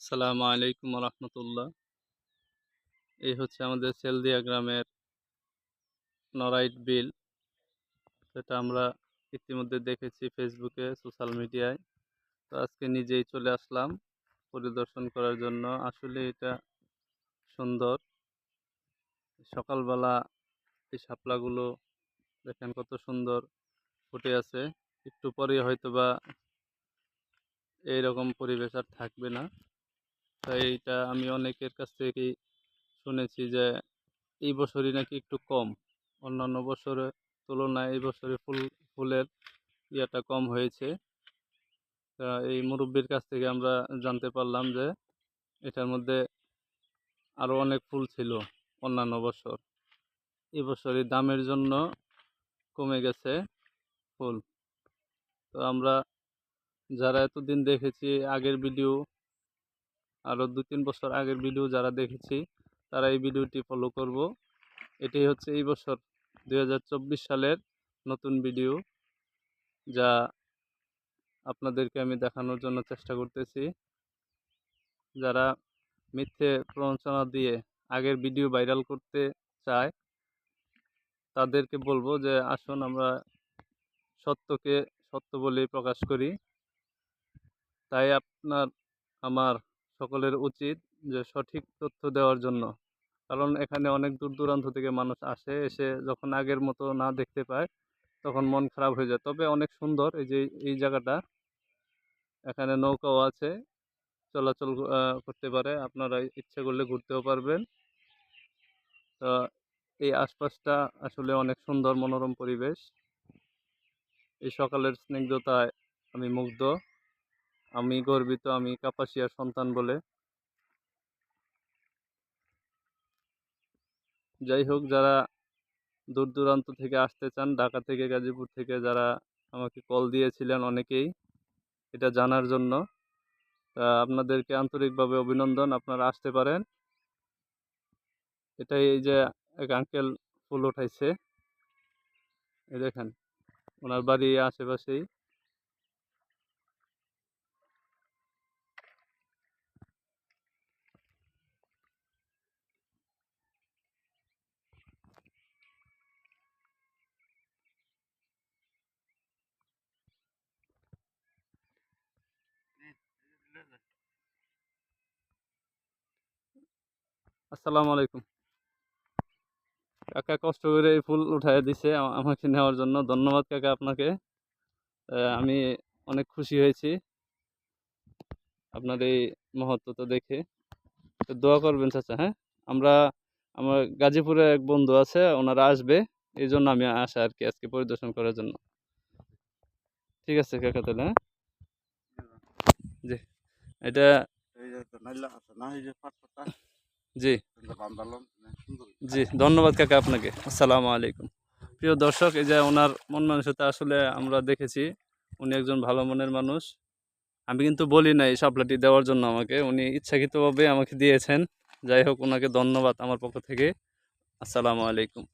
সালামু আলাইকুম রহমতুল্লাহ এই হচ্ছে আমাদের সেলদিয়া গ্রামের নরাইট বিল। সেটা আমরা ইতিমধ্যে দেখেছি ফেসবুকে, সোশ্যাল মিডিয়ায়। তো আজকে নিজেই চলে আসলাম পরিদর্শন করার জন্য। আসলে এটা সুন্দর। সকালবেলা এই শাপলাগুলো দেখেন কত সুন্দর ফুটে আছে। একটু পরে হয়তো বা এইরকম পরিবেশ আর থাকবে না। তাই এটা আমি অনেকের কাছ থেকেই শুনেছি যে, এই বছরই নাকি একটু কম। অন্যান্য বছরের তুলনায় এই বছরে ফুল, ফুলের ইয়েটা কম হয়েছে। তা এই মুরব্বীর কাছ থেকে আমরা জানতে পারলাম যে, এটার মধ্যে আরও অনেক ফুল ছিল অন্যান্য বছর। এই বছরই দামের জন্য কমে গেছে ফুল। তো আমরা যারা এতদিন দেখেছি, আগের ভিডিও আরও দু তিন বছর আগের ভিডিও যারা দেখেছি, তারা এই ভিডিওটি ফলো করব। এটি হচ্ছে এই বছর দু হাজার চব্বিশ সালের নতুন ভিডিও যা আপনাদেরকে আমি দেখানোর জন্য চেষ্টা করতেছি। যারা মিথ্যে প্ররোচনা দিয়ে আগের ভিডিও ভাইরাল করতে চায়, তাদেরকে বলব যে আসুন আমরা সত্যকে সত্য বলেই প্রকাশ করি। তাই আপনার, আমার সকলের উচিত যে সঠিক তথ্য দেওয়ার জন্য। কারণ এখানে অনেক দূর দূরান্ত থেকে মানুষ আসে, এসে যখন আগের মতো না দেখতে পায়, তখন মন খারাপ হয়ে যায়। তবে অনেক সুন্দর এই যে, এই জায়গাটা। এখানে নৌকাও আছে, চলাচল করতে পারে। আপনারা ইচ্ছে করলে ঘুরতেও পারবেন। তো এই আশপাশটা আসলে অনেক সুন্দর মনোরম পরিবেশ। এই সকালের স্নিগ্ধতায় আমি মুগ্ধ। আমি গর্বিত, আমি কাপাসিয়ার সন্তান বলে। যাই হোক, যারা দূর দূরান্ত থেকে আসতে চান, ঢাকা থেকে গাজীপুর থেকে যারা আমাকে কল দিয়েছিলেন অনেকেই, এটা জানার জন্য আপনাদেরকে আন্তরিকভাবে অভিনন্দন, আপনারা আসতে পারেন। এটাই এই যে এক আঙ্কেল ফুল উঠাইছে, এই দেখেন, ওনার বাড়ি আশেপাশেই। আসসালামু আলাইকুম। কাকা কষ্ট করে এই ফুল উঠায় দিছে আমাকে নেওয়ার জন্য। ধন্যবাদ কাকা আপনাকে। আমি অনেক খুশি হয়েছি। আপনার এই মহত্বটা দেখে। দোয়া করবেন চাচা হ্যাঁ? আমরা, আমার গাজীপুরে এক বন্ধু আছে, ওনারা আসবে। এই জন্য আমি আসা আর কি আজকে পরিদর্শন করার জন্য। ঠিক আছে কাকা তাহলে হ্যাঁ? জি। এটা জি। সুন্দর জি ধন্যবাদ কাকা আপনাকে। আসসালামু আলাইকুম। প্রিয় দর্শক এই যে ওনার মন মানসিকতা আসলে আমরা দেখেছি উনি একজন ভালো মনের মানুষ। আমি কিন্তু বলি না এই সাপলাটি দেওয়ার জন্য আমাকে উনি ইচ্ছাকৃতভাবে আমাকে দিয়েছেন। যাই হোক ওনাকে ধন্যবাদ আমার পক্ষ থেকে। আসসালামু আলাইকুম।